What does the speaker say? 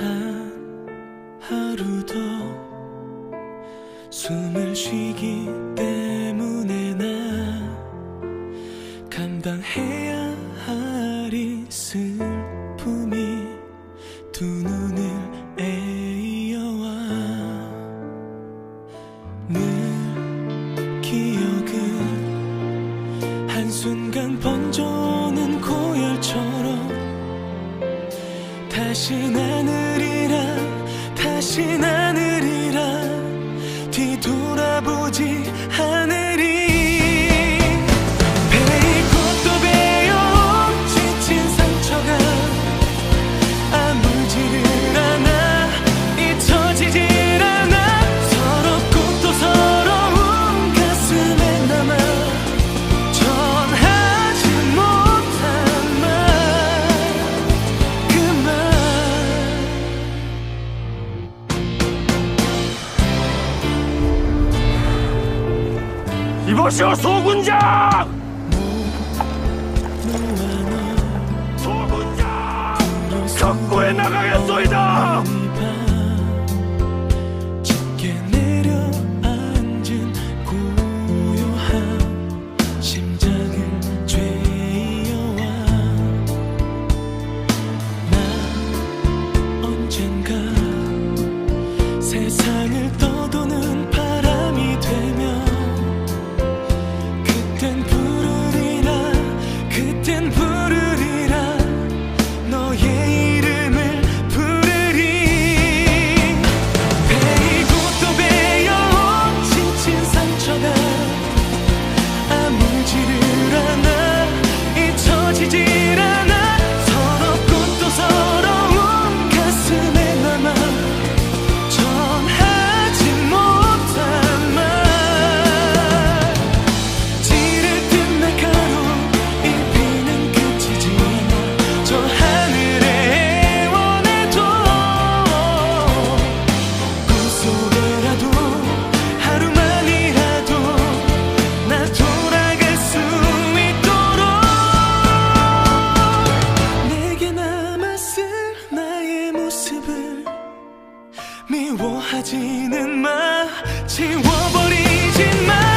한 하루도 숨을 쉬기 때문에 나 감당해야 할 이 슬픔이 두 눈을 애여와 늘 기억은 한순간 번져오는 고열처럼 다시 나늘이라 이보시오 소군장! 소군장! 경고에 나가겠소이다! 세상을 떠 can come. 미워하지는 마. 지워버리지 마.